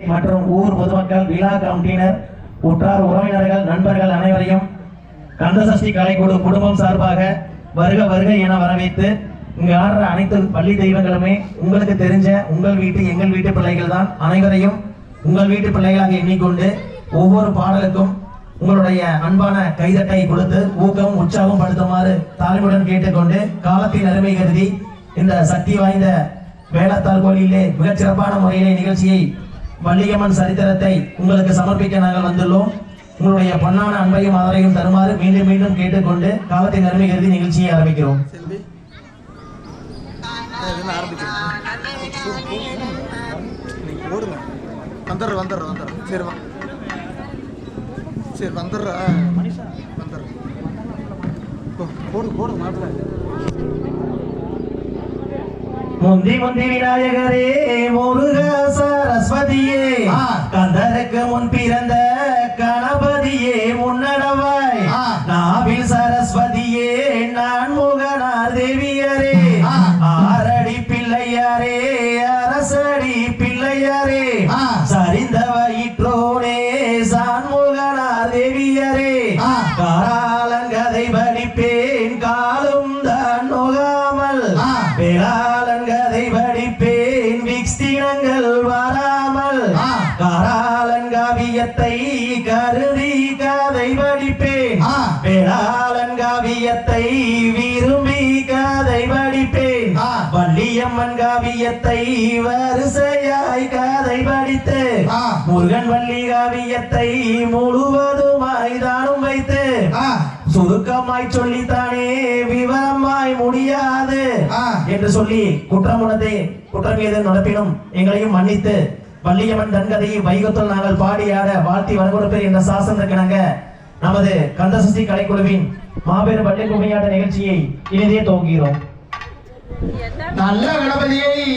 மற்றும் ஊர் பொதுமக்கள் விழா கமிட்டினர் உற்றார் உறவினர்கள் நண்பர்கள் அனைவரையும் கந்தசஷ்டி கலைக்குழு குடும்பம் சார்பாக வருக வருக என வரவேற்று இங்கு ஆடுற அனைத்து பள்ளி தெய்வங்களுமே உங்களுக்கு தெரிஞ்ச உங்கள் வீட்டு எங்கள் வீட்டு பிள்ளைகள் தான் அனைவரையும் உங்கள் வீட்டு பிள்ளைகளாக எண்ணிக்கொண்டு ஒவ்வொரு பாடலுக்கும் உங்களுடைய அன்பான கைதட்டை கொடுத்து ஊக்கம் உற்சாகம் படுத்துமாறு தாழ்வுடன் கேட்டுக்கொண்டு காலத்தின் அருமை கருதி இந்த சக்தி வாய்ந்த வேளத்தால் கோயிலே மிகச் சிறப்பான முறையிலே நிகழ்ச்சியை வள்ளியம்மன் சரித்திரத்தை உங்களுக்கு சமர்ப்பிக்க நாங்கள் வந்துள்ளோம். உங்களுடைய பொன்னான அன்பையும் ஆதரையும் தருமாறு மீண்டும் மீண்டும் கேட்டுக்கொண்டு காலத்தின் அருமை கருதி நிகழ்ச்சியை ஆரம்பிக்கிறோம். செல்வி. ஓடுங்க. வந்துடுறேன் வந்துடுறேன் வந்துடுறேன் சரி வா. சரி வந்துடுறேன் வந்துடுறேன் போ, போடு போடு மாப்பிள்ள. முந்தி முந்தி விநாயகரே முருக சரஸ்வதியே. கந்தருக்கு முன் பிறந்த கணபதியே முன்னடவாய். நாவில் சரஸ்வதியே படிப்பேன். வேளாளன் காவியத்தை விரும்பி கதை படிப்பேன். வள்ளியம்மன் காவியத்தை வரிசையாய் கதை படித்து. முருகன் வள்ளி காவியத்தை முழுவதுமாய் தானும் வைத்து சுருக்கமாய் சொல்லித்தானே விவரமாய் முடியாது. என்று சொல்லி குற்றமுனதை குற்றம் ஏது நடப்பினும் எங்களையும் மன்னித்து வள்ளியம்மன் தன்கதையை வைகத்தில் நாங்கள் பாடியாட வாழ்த்தி வரகொடுப்பேன் என்ற சாசனத்திற்கிணங்க நமது கந்தசஷ்டி கலைக்குழுவின் மாபெரும் பள்ளி கும்மியாட்ட நிகழ்ச்சியை இனிதே துவங்குகிறோம். நல்ல கணபதியை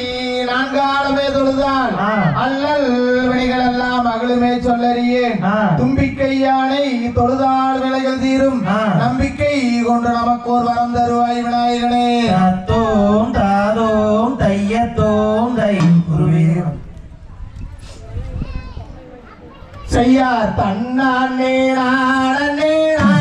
நான்காலமே தொழுதான். அல்லல் வினைகள் எல்லாம் அகலுமே சொல்லறியேன் ஆ. தும்பிக்கை யானை தொழுதால் விலைகள் தீரும். நம்பிக்கை கொண்டு நமக்கு ஒரு வரம் தருவாய் விநாயகனே. தத்தோம் தாதோம் தையத்தோம் தை. குருவே. செய்யார் தன்னானே நானே நானே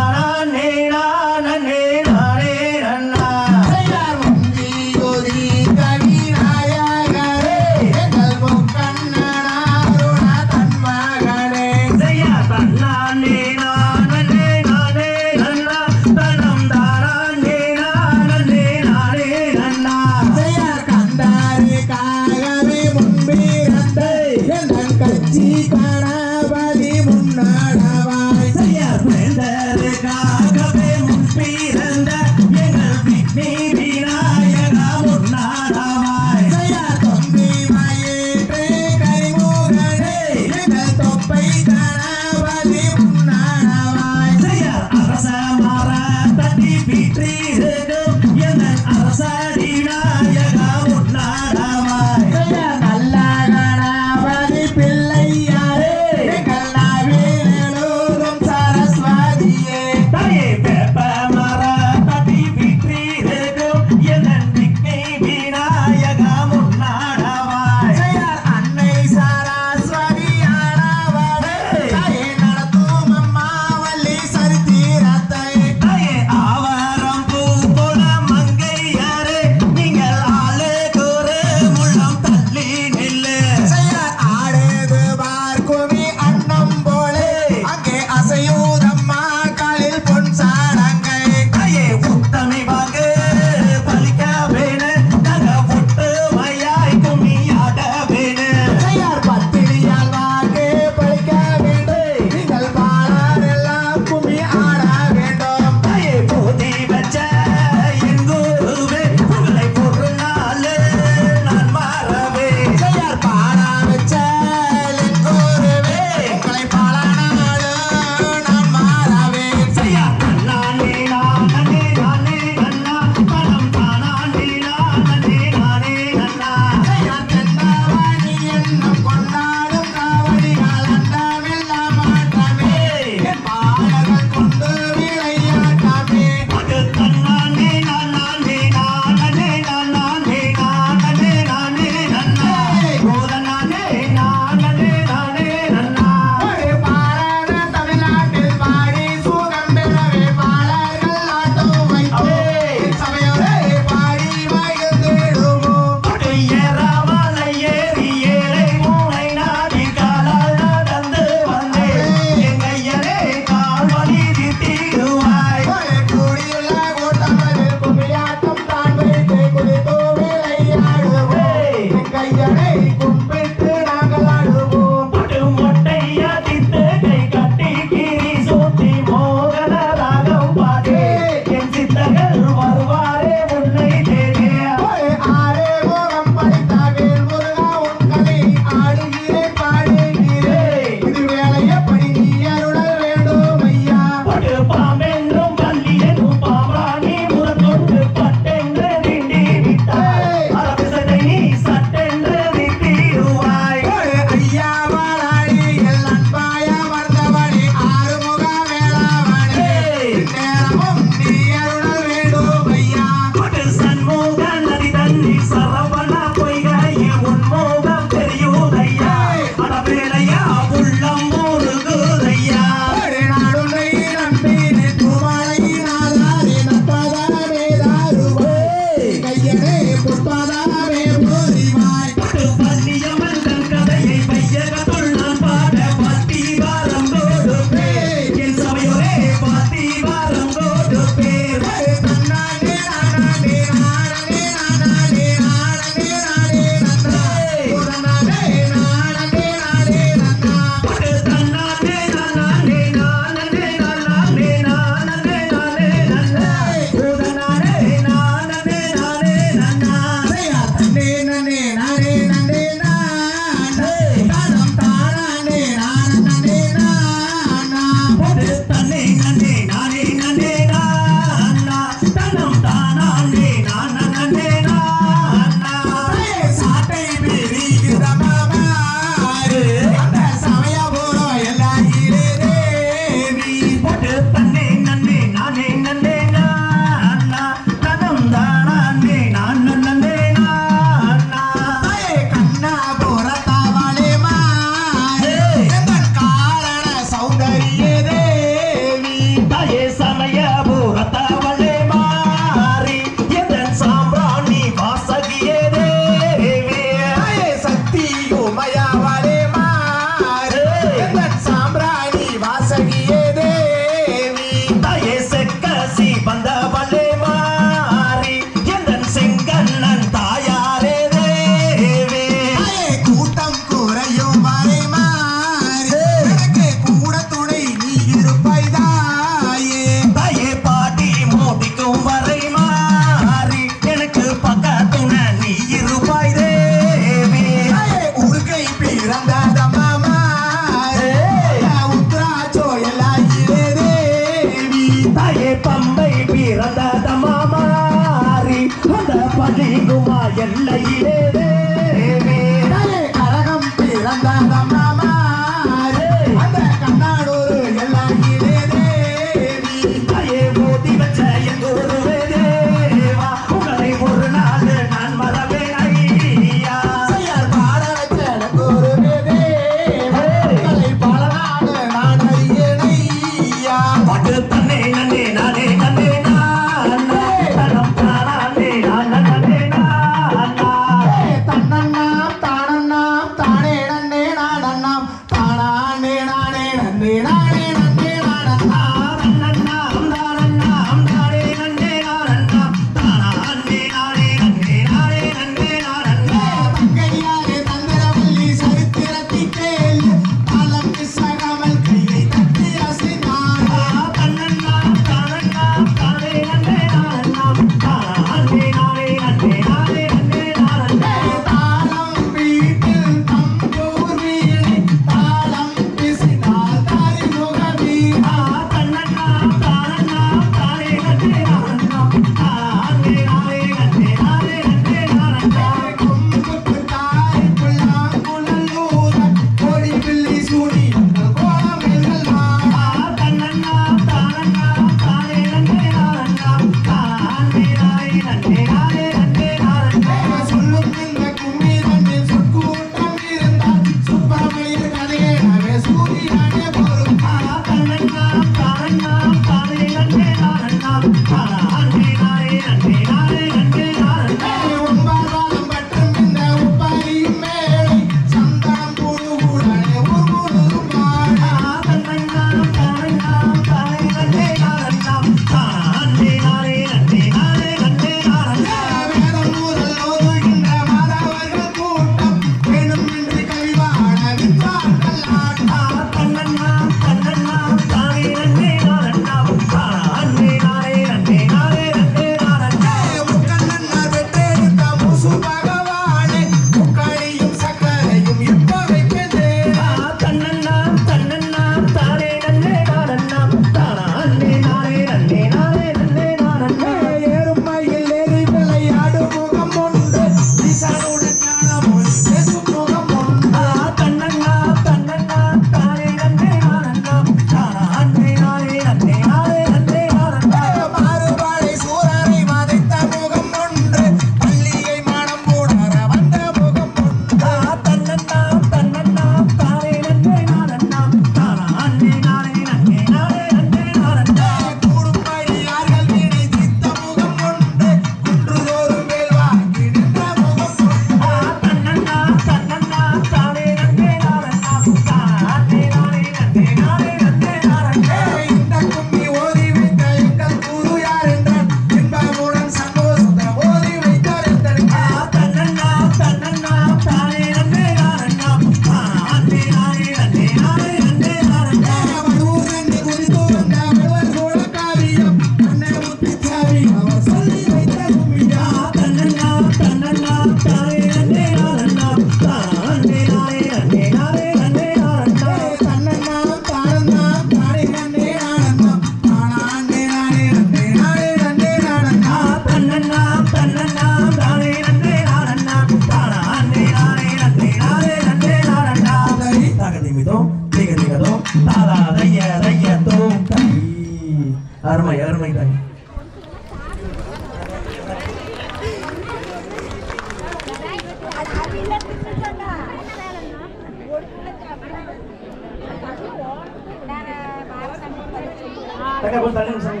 சாமி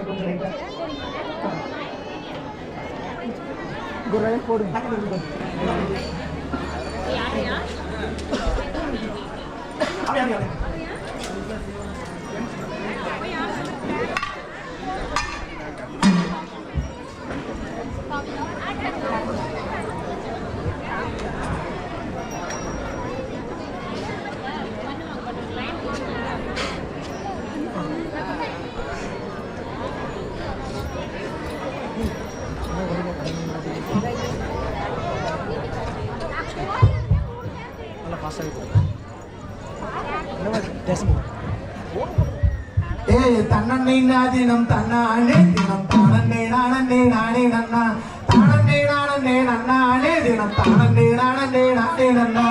தன்னன்னை நாதினம் தன்னானே தினம். தானே நானே நானே நன்னா. தானே நானே நன்னானே தினம். தானே நானே நானே நன்னா.